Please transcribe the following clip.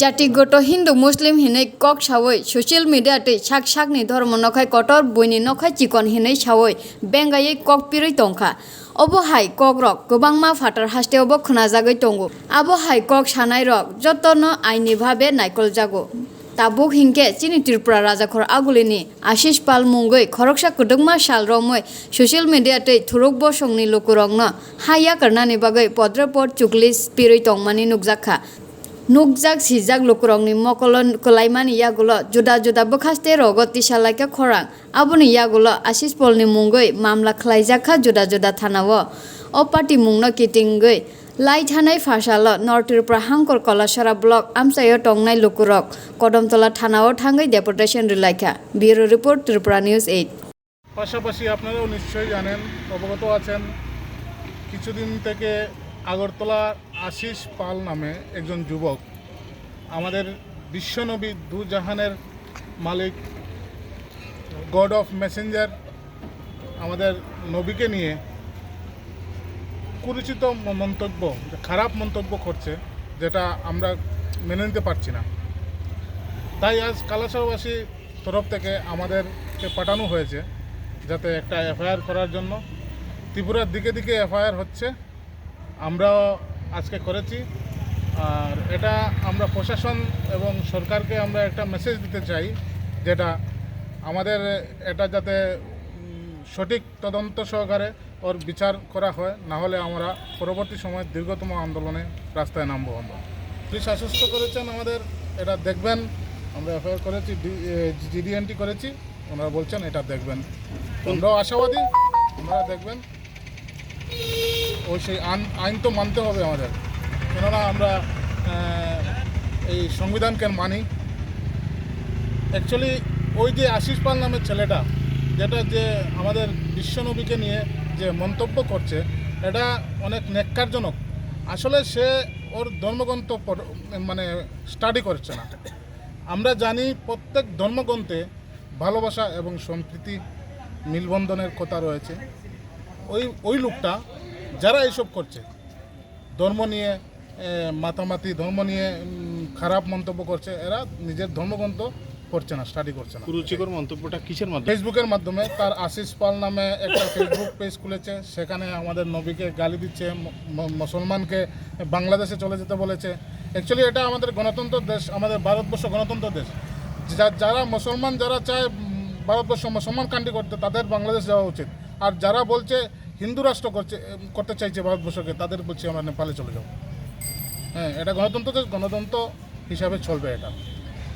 জাতিগত হিন্দু মুসলিম হিনে কক সাবই সোশ্যাল মিডিয়াতে সাক সাকনি ধর্ম নখাই কটর বইনি নখাই চিকন হিনে সাবই বেঙ্গাই কক পিরই টংখা অবহাই কক রক, গোবাং মা ফাটার হাস্তে অব খোনাজাগৈ টঙ্গো আবো আবহাই কক সানাই রক, যতন আইনি ভাবে নাইকল জাগো। তাবুক হিংকে চিনি ত্রিপুরা রাজাখর আগুলিনি আশিস পাল মুঙ্গই খরকসা কুদুংমা সাল রমই সোশ্যাল মিডিয়াতে থুরুক বসংনি লোকুরংন হাইয়া করনানি বাকে পদ্রপদ চুকলি পিরই টংমানি নুকজাখা। Nukjak sijak lukurokni mokolon kolaimani yagulo juda juda bokhaste rogo tisalaika khorang aboni yagulo ashish polni mungoi mamla khlaijakha juda juda thanao o party mungno kitingoi লাই থানায় ফাঁসালো নর্থ ত্রিপুরা হাঙ্কর কলাসরা ব্লক আমসাইও টংনাই লুকুরক কদমতলা থানাও থাঙ্গাই deputation রিলাইখা bureau report Tripura news eight পাশাপাশি আপনারাও নিশ্চয়ই জানেন অবগত আছেন কিছুদিন থেকে আগরতলা আশিস পাল নামে একজন যুবক, আমাদের বিশ্বনবী দুজাহানের মালিক গড অফ মেসেঞ্জার আমাদের নবীকে নিয়ে কুরুচিত মন্তব্য, খারাপ মন্তব্য করছে, যেটা আমরা মেনে নিতে পারছি না। তাই আজ কালাসাবাসী তরফ থেকে আমাদেরকে পাঠানো হয়েছে, যাতে একটা এফআইআর করার জন্য। ত্রিপুরার দিকে দিকে এফআইআর হচ্ছে। আমরাও আজকে করেছি। আর এটা আমরা প্রশাসন এবং সরকারকে আমরা একটা মেসেজ দিতে চাই, যেটা আমাদের এটা যাতে সঠিক তদন্ত সহকারে ওর বিচার করা হয়, না হলে আমরা পরবর্তী সময় দীর্ঘতম আন্দোলনে রাস্তায় নামবো আমরা। পুলিশ আশ্বস্ত করেছেন আমাদের, এটা দেখবেন। আমরা এফআইআর করেছি জিডিএনটি করেছি, ওনারা বলছেন এটা দেখবেন। আমরাও আশাবাদী ওনারা দেখবেন। ওই সেই আইন তো মানতে হবে আমাদের। কেননা আমরা এই সংবিধানকে মানি। অ্যাকচুয়ালি ওই যে আশিস পাল নামের ছেলেটা, যেটা যে আমাদের বিশ্বনবীকে নিয়ে যে মন্তব্য করছে, এটা অনেক নেককারজনক আসলে সে ওর ধর্মগ্রন্থ মানে স্টাডি করছে না। আমরা জানি প্রত্যেক ধর্মগ্রন্থে ভালোবাসা এবং সম্প্রীতি মিলবন্ধনের কথা রয়েছে। ওই ওই লোকটা যারা এইসব করছে ধর্ম নিয়ে মাতামাতি ধর্ম নিয়ে খারাপ মন্তব্য করছে এরা নিজের ধর্মগ্রন্থ করছে না স্টাডি করছে না। কুরুচিকর মন্তব্যটা কিসের মাধ্যমে? ফেসবুকের মাধ্যমে তার আশিস পাল নামে একটা ফেসবুক পেজ খুলেছে সেখানে আমাদের নবীকে গালি দিচ্ছে মুসলমানকে বাংলাদেশে চলে যেতে বলেছে। অ্যাকচুয়ালি এটা আমাদের গণতন্ত্র দেশ আমাদের ভারতবর্ষ গণতন্ত্র দেশ। যা- যারা মুসলমান যারা চায় ভারতবর্ষ মুসলমান কান্ট্রি করতে তাদের বাংলাদেশ যাওয়া উচিত। আর যারা বলছে হিন্দু রাষ্ট্র করছে করতে চাইছে ভারতবর্ষকে, তাদের বলছি আমরা নেপালে চলে যাব। হ্যাঁ এটা গণতন্ত্র গণতন্ত্র হিসাবে চলবে এটা।